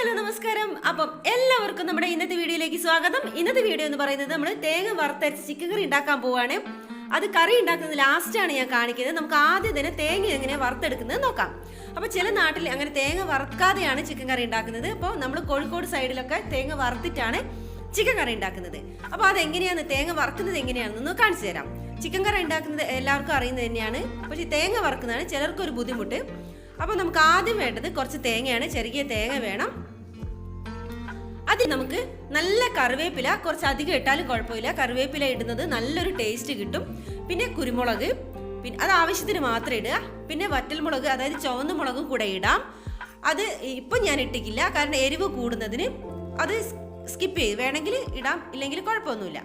Hello നമസ്കാരം. അപ്പം എല്ലാവർക്കും നമ്മുടെ ഇന്നത്തെ വീഡിയോയിലേക്ക് സ്വാഗതം. ഇന്നത്തെ വീഡിയോ എന്ന് പറയുന്നത് നമ്മൾ തേങ്ങ വറുത്തരച്ച് ചിക്കൻ കറി ഉണ്ടാക്കാൻ പോവാണ്. അത് കറി ഉണ്ടാക്കുന്നത് ലാസ്റ്റാണ് ഞാൻ കാണിക്കുന്നത്. നമുക്ക് ആദ്യം തന്നെ തേങ്ങ എങ്ങനെ വറുത്തെടുക്കുന്നത് നോക്കാം. അപ്പോൾ ചില നാട്ടിൽ അങ്ങനെ തേങ്ങ വറുക്കാതെയാണ് ചിക്കൻ കറി ഉണ്ടാക്കുന്നത്. അപ്പോൾ നമ്മൾ കോഴിക്കോട് സൈഡിലൊക്കെ തേങ്ങ വറുത്തിട്ടാണ് ചിക്കൻ കറി ഉണ്ടാക്കുന്നത്. അപ്പോൾ അതെങ്ങനെയാണ് തേങ്ങ വറുക്കുന്നത് എങ്ങനെയാണെന്ന് കാണിച്ചു തരാം. ചിക്കൻ കറി ഉണ്ടാക്കുന്നത് എല്ലാവർക്കും അറിയുന്നത് തന്നെയാണ്. പക്ഷെ തേങ്ങ വറുക്കുന്നതാണ് ചിലർക്കൊരു ബുദ്ധിമുട്ട്. അപ്പോൾ നമുക്ക് ആദ്യം വേണ്ടത് കുറച്ച് തേങ്ങയാണ്. ചെറിയ തേങ്ങ വേണം. അത് നമുക്ക് നല്ല കറിവേപ്പില കുറച്ച് അധികം ഇട്ടാലും കുഴപ്പമില്ല. കറിവേപ്പില ഇടുന്നത് നല്ലൊരു ടേസ്റ്റ് കിട്ടും. പിന്നെ കുരുമുളക്. പിന്നെ അത് ആവശ്യത്തിന് മാത്രം ഇടുക. പിന്നെ വറ്റൽമുളക് അതായത് ചുവന്ന മുളകും കൂടെ ഇടാം. അത് ഇപ്പം ഞാൻ ഇട്ടിക്കില്ല കാരണം എരിവ് കൂടുന്നതിന് അത് സ്കിപ്പ് ചെയ്ത് വേണമെങ്കിൽ ഇടാം. ഇല്ലെങ്കിൽ കുഴപ്പമൊന്നുമില്ല.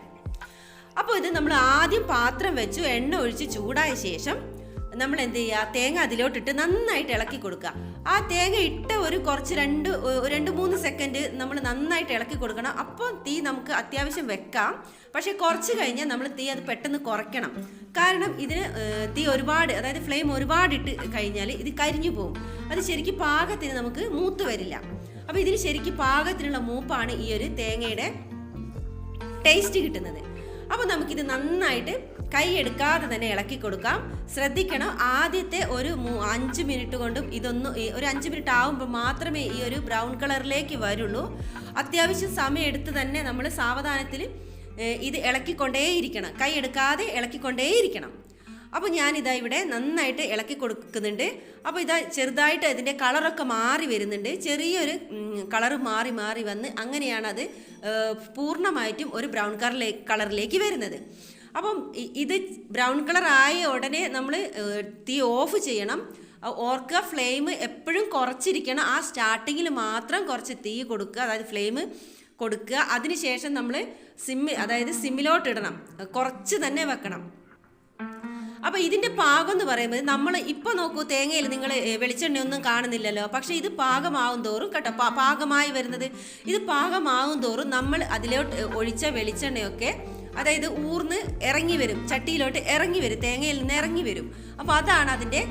അപ്പോൾ ഇത് നമ്മൾ ആദ്യം പാത്രം വെച്ചു. എണ്ണ ഒഴിച്ച് ചൂടായ ശേഷം നമ്മൾ എന്ത് ചെയ്യുക? തേങ്ങ അതിലോട്ടിട്ട് നന്നായിട്ട് ഇളക്കി കൊടുക്കുക. ആ തേങ്ങ ഇട്ട ഒരു കുറച്ച് രണ്ട് രണ്ട് മൂന്ന് സെക്കൻഡ് നമ്മൾ നന്നായിട്ട് ഇളക്കി കൊടുക്കണം. അപ്പോൾ തീ നമുക്ക് അത്യാവശ്യം വെക്കാം. പക്ഷേ കുറച്ച് കഴിഞ്ഞാൽ നമ്മൾ തീ അത് പെട്ടെന്ന് കുറയ്ക്കണം. കാരണം ഇതിന് തീ ഒരുപാട് അതായത് ഫ്ലെയിം ഒരുപാട് ഇട്ട് കഴിഞ്ഞാൽ ഇത് കരിഞ്ഞു പോകും. അത് ശരിക്കും പാകത്തിന് നമുക്ക് മൂത്ത് വരില്ല. അപ്പോൾ ഇതിന് ശരിക്കും പാകത്തിനുള്ള മൂപ്പാണ് ഈ ഒരു തേങ്ങയുടെ ടേസ്റ്റ് കിട്ടുന്നത്. അപ്പോൾ നമുക്കിത് നന്നായിട്ട് കൈ എടുക്കാതെ തന്നെ ഇളക്കി കൊടുക്കാം. ശ്രദ്ധിക്കണം. ആദ്യത്തെ ഒരു അഞ്ച് മിനിറ്റ് കൊണ്ടും ഇതൊന്ന് ഒരു അഞ്ച് മിനിറ്റ് ആകുമ്പോൾ മാത്രമേ ഈ ഒരു ബ്രൗൺ കളറിലേക്ക് വരുള്ളൂ. അത്യാവശ്യം സമയം എടുത്ത് തന്നെ നമ്മൾ സാവധാനത്തിൽ ഇത് ഇളക്കിക്കൊണ്ടേയിരിക്കണം. കൈ എടുക്കാതെ ഇളക്കിക്കൊണ്ടേയിരിക്കണം. അപ്പോൾ ഞാനിതാ ഇവിടെ നന്നായിട്ട് ഇളക്കി കൊടുക്കുന്നുണ്ട്. അപ്പോൾ ഇതാ ചെറുതായിട്ട് ഇതിന്റെ കളറൊക്കെ മാറി വരുന്നുണ്ട്. ചെറിയൊരു കളർ മാറി മാറി വന്ന് അങ്ങനെയാണ് അത് പൂർണമായിട്ടും ഒരു ബ്രൗൺ കളറിലേക്ക് കളറിലേക്ക് വരുന്നത്. അപ്പം ഇത് ബ്രൗൺ കളർ ആയ ഉടനെ നമ്മൾ തീ ഓഫ് ചെയ്യണം. ഓർക്ക ഓർക്കുക ഫ്ലെയിം എപ്പോഴും കുറച്ചിരിക്കണം. ആ സ്റ്റാർട്ടിങ്ങിൽ മാത്രം കുറച്ച് തീ കൊടുക്കുക. അതായത് ഫ്ലെയിം കൊടുക്കുക. അതിനുശേഷം നമ്മൾ സിമ്മി അതായത് സിമ്മിലോട്ട് ഇടണം. കുറച്ച് തന്നെ വെക്കണം. അപ്പൊ ഇതിന്റെ പാകം എന്ന് പറയുമ്പോൾ നമ്മൾ ഇപ്പോൾ നോക്കൂ തേങ്ങയിൽ നിങ്ങൾ വെളിച്ചെണ്ണയൊന്നും കാണുന്നില്ലല്ലോ. പക്ഷെ ഇത് പാകമാവും തോറും കേട്ടോ പാകമായി വരുന്നത്. ഇത് പാകമാവും തോറും നമ്മൾ അതിലോട്ട് ഒഴിച്ച വെളിച്ചെണ്ണയൊക്കെ അതായത് ഊർന്ന് ഇറങ്ങി വരും ചട്ടിയിലോട്ട് ഇറങ്ങി വരും തേങ്ങയിൽ നിന്ന് ഇറങ്ങി വരും. അപ്പോൾ അതാണ് അതിന്റെ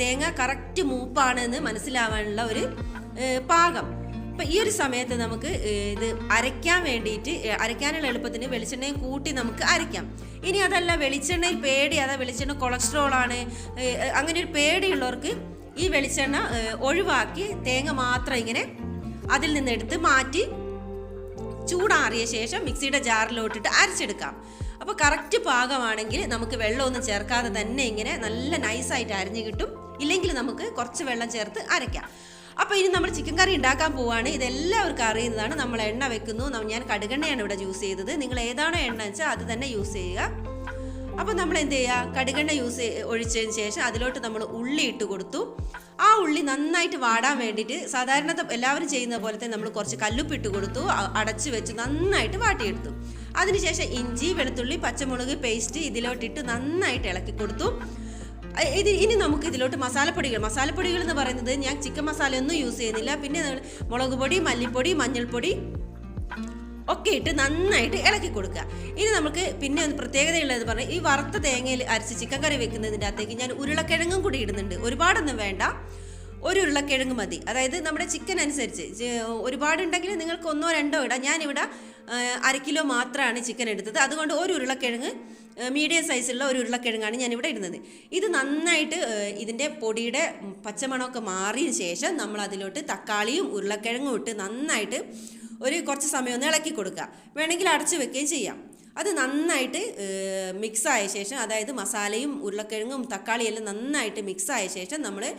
തേങ്ങ കറക്റ്റ് മൂപ്പാണെന്ന് മനസ്സിലാവാനുള്ള ഒരു പാകം. അപ്പം ഈ ഒരു സമയത്ത് നമുക്ക് ഇത് അരയ്ക്കാൻ വേണ്ടിയിട്ട് അരയ്ക്കാനുള്ള എളുപ്പത്തിന് വെളിച്ചെണ്ണയും കൂട്ടി നമുക്ക് അരയ്ക്കാം. ഇനി അതല്ല വെളിച്ചെണ്ണയിൽ പേടി അതാ വെളിച്ചെണ്ണ കൊളസ്ട്രോൾ ആണ്. അങ്ങനെ ഒരു പേടിയുള്ളവർക്ക് ഈ വെളിച്ചെണ്ണ ഒഴിവാക്കി തേങ്ങ മാത്രം ഇങ്ങനെ അതിൽ നിന്ന് എടുത്ത് മാറ്റി ചൂടാറിയ ശേഷം മിക്സിയുടെ ജാറിലോട്ടിട്ട് അരച്ചെടുക്കാം. അപ്പോൾ കറക്റ്റ് പാകമാണെങ്കിൽ നമുക്ക് വെള്ളമൊന്നും ചേർക്കാതെ തന്നെ ഇങ്ങനെ നല്ല നൈസായിട്ട് അരിഞ്ഞ് കിട്ടും. ഇല്ലെങ്കിൽ നമുക്ക് കുറച്ച് വെള്ളം ചേർത്ത് അരയ്ക്കാം. അപ്പോൾ ഇനി നമ്മൾ ചിക്കൻ കറി ഉണ്ടാക്കാൻ പോവാണ്. ഇതെല്ലാവർക്കും അറിയുന്നതാണ്. നമ്മൾ എണ്ണ വെക്കുന്നു. ഞാൻ കടുകെണ്ണയാണ് ഇവിടെ യൂസ് ചെയ്തത്. നിങ്ങൾ ഏതാണോ എണ്ണ വെച്ചാൽ അത് തന്നെ യൂസ് ചെയ്യുക. അപ്പോൾ നമ്മൾ എന്ത് ചെയ്യുക? കടുകെണ്ണ യൂസ് ഒഴിച്ചതിന് ശേഷം അതിലോട്ട് നമ്മൾ ഉള്ളി ഇട്ട് കൊടുത്തു. ആ ഉള്ളി നന്നായിട്ട് വാടാൻ വേണ്ടിയിട്ട് സാധാരണ എല്ലാവരും ചെയ്യുന്ന പോലെ തന്നെ നമ്മൾ കുറച്ച് കല്ലുപ്പിട്ട് കൊടുത്തു അടച്ചു വെച്ച് നന്നായിട്ട് വാട്ടിയെടുത്തു. അതിനുശേഷം ഇഞ്ചി വെളുത്തുള്ളി പച്ചമുളക് പേസ്റ്റ് ഇതിലോട്ടിട്ട് നന്നായിട്ട് ഇളക്കി കൊടുത്തു. ഇത് ഇനി നമുക്ക് ഇതിലോട്ട് മസാലപ്പൊടികൾ മസാലപ്പൊടികൾ എന്ന് പറയുന്നത് ഞാൻ ചിക്കൻ മസാല ഒന്നും യൂസ് ചെയ്യുന്നില്ല. പിന്നെ മുളക് പൊടി മല്ലിപ്പൊടി മഞ്ഞൾപ്പൊടി ഒക്കെ ഇട്ട് നന്നായിട്ട് ഇളക്കി കൊടുക്കുക. ഇനി നമുക്ക് പിന്നെ ഒന്ന് പ്രത്യേകതയുള്ളത് പറഞ്ഞാൽ ഈ വറുത്ത തേങ്ങയിൽ അരച്ച് ചിക്കൻ കറി വെക്കുന്നതിന്റെ അകത്തേക്ക് ഞാൻ ഉരുളക്കിഴങ്ങും കൂടി ഇടുന്നുണ്ട്. ഒരുപാടൊന്നും വേണ്ട. ഒരു ഉരുളക്കിഴങ്ങ് മതി. അതായത് നമ്മുടെ ചിക്കൻ അനുസരിച്ച്. ഒരുപാടുണ്ടെങ്കിൽ നിങ്ങൾക്ക് ഒന്നോ രണ്ടോ ഇടാം. ഞാനിവിടെ അര കിലോ മാത്രമാണ് ചിക്കൻ എടുത്തത്. അതുകൊണ്ട് ഒരു ഉരുളക്കിഴങ്ങ് മീഡിയം സൈസുള്ള ഒരു ഉരുളക്കിഴങ്ങാണ് ഞാനിവിടെ ഇടുന്നത്. ഇത് നന്നായിട്ട് ഇതിന്റെ പൊടിയുടെ പച്ചമണമൊക്കെ മാറിയ ശേഷം നമ്മൾ അതിലോട്ട് തക്കാളിയും ഉരുളക്കിഴങ്ങും ഇട്ട് നന്നായിട്ട് ഒരു കുറച്ച് സമയം ഒന്ന് ഇളക്കി കൊടുക്കുക. വേണമെങ്കിൽ അടച്ചു വെക്കുകയും ചെയ്യാം. അത് നന്നായിട്ട് മിക്സായ ശേഷം അതായത് മസാലയും ഉരുളക്കിഴങ്ങും തക്കാളിയും എല്ലാം നന്നായിട്ട് മിക്സായ ശേഷം നമ്മൾ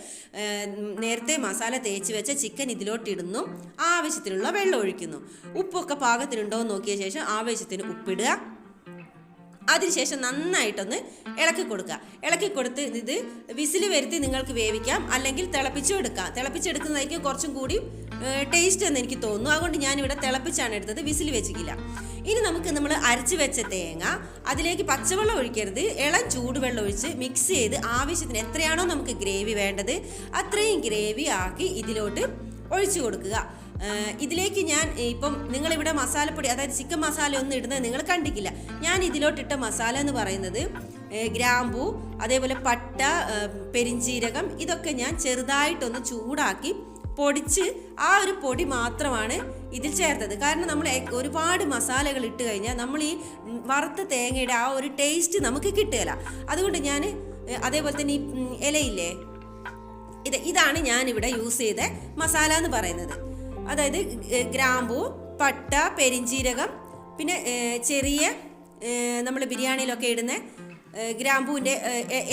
നേരത്തെ മസാല തേച്ച് വെച്ച ചിക്കൻ ഇതിലോട്ടിടുന്നു. ആവശ്യത്തിനുള്ള വെള്ളം ഒഴിക്കുന്നു. ഉപ്പൊക്കെ പാകത്തിനുണ്ടോ എന്ന് നോക്കിയ ശേഷം ആവശ്യത്തിന് ഉപ്പിടുക. അതിനുശേഷം നന്നായിട്ടൊന്ന് ഇളക്കി കൊടുക്കുക. ഇളക്കി കൊടുത്ത് ഇത് വിസിൽ വരുത്തി നിങ്ങൾക്ക് വേവിക്കാം. അല്ലെങ്കിൽ തിളപ്പിച്ചും എടുക്കാം. തിളപ്പിച്ചെടുക്കുന്നതായിരിക്കും കുറച്ചും കൂടി ടേസ്റ്റ് എന്ന് എനിക്ക് തോന്നുന്നു. അതുകൊണ്ട് ഞാനിവിടെ തിളപ്പിച്ചാണ് എടുത്തത്. വിസിൽ വെച്ചിട്ടില്ല ഇനി നമുക്ക് നമ്മൾ അരച്ച് വെച്ച തേങ്ങ അതിലേക്ക് പച്ചവെള്ളം ഒഴിക്കരുത്. ഇളം ചൂടുവെള്ളം ഒഴിച്ച് മിക്സ് ചെയ്ത് ആവശ്യത്തിന് എത്രയാണോ നമുക്ക് ഗ്രേവി വേണ്ടത് അത്രയും ഗ്രേവി ആക്കി ഇതിലോട്ട് ഒഴിച്ചു കൊടുക്കുക. ഇതിലേക്ക് ഞാൻ ഇപ്പം നിങ്ങളിവിടെ മസാലപ്പൊടി അതായത് ചിക്കൻ മസാല ഒന്നും ഇടുന്നത് നിങ്ങൾ കണ്ടിക്കില്ല ഞാൻ ഇതിലോട്ടിട്ട മസാല എന്ന് പറയുന്നത് ഗ്രാമ്പൂ അതേപോലെ പട്ട പെരിഞ്ചീരകം ഇതൊക്കെ ഞാൻ ചെറുതായിട്ടൊന്ന് ചൂടാക്കി പൊടിച്ച് ആ ഒരു പൊടി മാത്രമാണ് ഇതിൽ ചേർത്തത്. കാരണം നമ്മൾ ഒരുപാട് മസാലകൾ ഇട്ട് കഴിഞ്ഞാൽ നമ്മൾ ഈ വറുത്ത തേങ്ങയുടെ ആ ഒരു ടേസ്റ്റ് നമുക്ക് കിട്ടുകയില്ല. അതുകൊണ്ട് ഞാൻ അതേപോലെ തന്നെ ഈ ഇലയില്ലേ? ഇത് ഇതാണ് ഞാൻ ഇവിടെ യൂസ് ചെയ്ത മസാല എന്ന് പറയുന്നത്. അതായത് ഗ്രാമ്പു പട്ട പെരിഞ്ചീരകം പിന്നെ ചെറിയ നമ്മൾ ബിരിയാണിയിലൊക്കെ ഇടുന്ന ഗ്രാമ്പൂവിന്റെ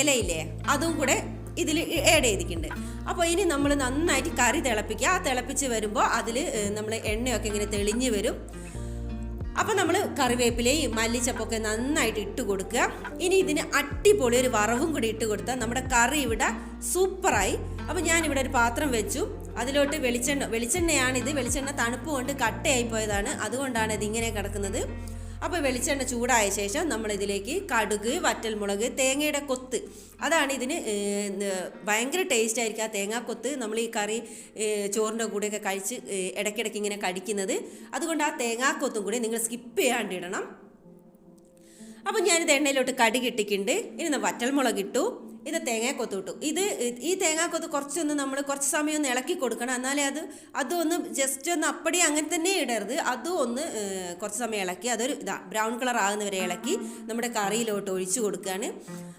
ഇലയില്ലേ? അതും കൂടെ ഇതിൽ ആഡ് ചെയ്തിട്ടുണ്ട്. അപ്പോൾ ഇനി നമ്മൾ നന്നായിട്ട് കറി തിളപ്പിക്കുക. ആ തിളപ്പിച്ച് വരുമ്പോൾ അതിൽ നമ്മൾ എണ്ണയൊക്കെ ഇങ്ങനെ തെളിഞ്ഞ് വരും. അപ്പോൾ നമ്മൾ കറിവേപ്പിലയും മല്ലിച്ചപ്പൊക്കെ നന്നായിട്ട് ഇട്ട് കൊടുക്കുക. ഇനി ഇതിന് അടിപൊളി ഒരു വറവും കൂടി ഇട്ട് കൊടുത്താൽ നമ്മുടെ കറി ഇവിടെ സൂപ്പറായി. അപ്പോൾ ഞാനിവിടെ ഒരു പാത്രം വെച്ചു. അതിലോട്ട് വെളിച്ചെണ്ണ വെളിച്ചെണ്ണയാണിത് വെളിച്ചെണ്ണ തണുപ്പ് കൊണ്ട് കട്ടയായി പോയതാണ്. അതുകൊണ്ടാണ് ഇത് ഇങ്ങനെ കിടക്കുന്നത്. അപ്പോൾ വെളിച്ചെണ്ണ ചൂടായ ശേഷം നമ്മളിതിലേക്ക് കടുക് വറ്റൽമുളക് തേങ്ങയുടെ കൊത്ത്. അതാണ് ഇതിന് ഭയങ്കര ടേസ്റ്റ് ആയിരിക്കും ആ തേങ്ങാക്കൊത്ത്. നമ്മൾ ഈ കറി ചോറിന്റെ കൂടെയൊക്കെ കഴിച്ച് ഇടയ്ക്കിടയ്ക്ക് ഇങ്ങനെ കടിക്കുന്നത്. അതുകൊണ്ട് ആ തേങ്ങാക്കൊത്തും കൂടി നിങ്ങൾ സ്കിപ്പ് ചെയ്യാണ്ടിടണം അപ്പം ഞാനിത് എണ്ണയിലോട്ട് കടുക് ഇട്ടിട്ടുണ്ട്. ഇനി വറ്റൽ വറ്റൽമുളക് ഇട്ടു. ഇത് തേങ്ങാക്കൊത്ത് കിട്ടും ഇത് ഈ തേങ്ങാക്കൊത്ത് കുറച്ചൊന്ന് നമ്മൾ കുറച്ച് സമയം ഒന്ന് ഇളക്കി കൊടുക്കണം. എന്നാലേ അത് അതൊന്ന് ജസ്റ്റ് ഒന്ന് അപ്പടി അങ്ങനെ തന്നെ ഇടരുത്. അതും ഒന്ന് കുറച്ച് സമയം ഇളക്കി അതൊരു ഇതാ ബ്രൗൺ കളർ ആകുന്നവരെ ഇളക്കി നമ്മുടെ കറിയിലോട്ട് ഒഴിച്ചു കൊടുക്കുകയാണ്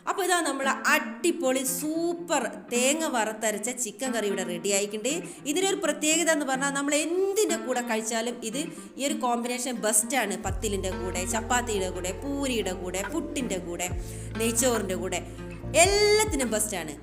അപ്പോൾ ഇതാ നമ്മൾ അടിപൊളി സൂപ്പർ തേങ്ങ വറുത്തരച്ച ചിക്കൻ കറി ഇവിടെ റെഡി ആയിക്കണ്ടേ ഇതിനൊരു പ്രത്യേകത എന്ന് പറഞ്ഞാൽ നമ്മൾ എന്തിന്റെ കൂടെ കഴിച്ചാലും ഇത് ഈ ഒരു കോമ്പിനേഷൻ ബെസ്റ്റാണ് പത്തിലിന്റെ കൂടെ ചപ്പാത്തിയുടെ കൂടെ പൂരിയുടെ കൂടെ പുട്ടിന്റെ കൂടെ നെയ്ച്ചോറിന്റെ കൂടെ. എല്ലാത്തിനും ബെസ്റ്റാണ്